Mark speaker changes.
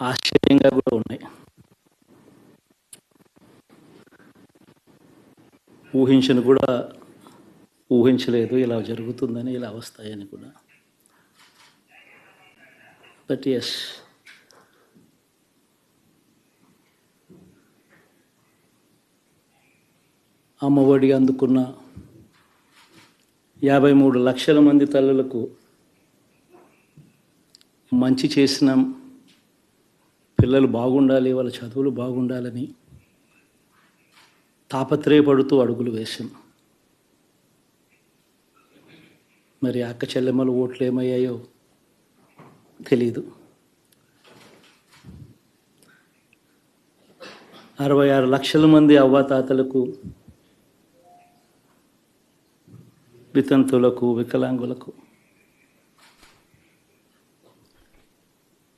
Speaker 1: ఆశ్చర్యంగా కూడా ఉన్నాయి. ఊహించను కూడా ఊహించలేదు ఇలా జరుగుతుందని ఇలా వస్తాయని కూడా. బట్ ఎస్ అమ్మఒడి అందుకున్న యాభై మూడు లక్షల మంది తల్లులకు మంచి చేసిన పిల్లలు బాగుండాలి వాళ్ళ చదువులు బాగుండాలని తాపత్రయపడుతూ అడుగులు వేశాం. మరి అక్క చెల్లెమ్మల ఓట్లు ఏమయ్యాయో తెలీదు. అరవై ఆరు లక్షల మంది అవ్వాతాతలకు వితంతులకు వికలాంగులకు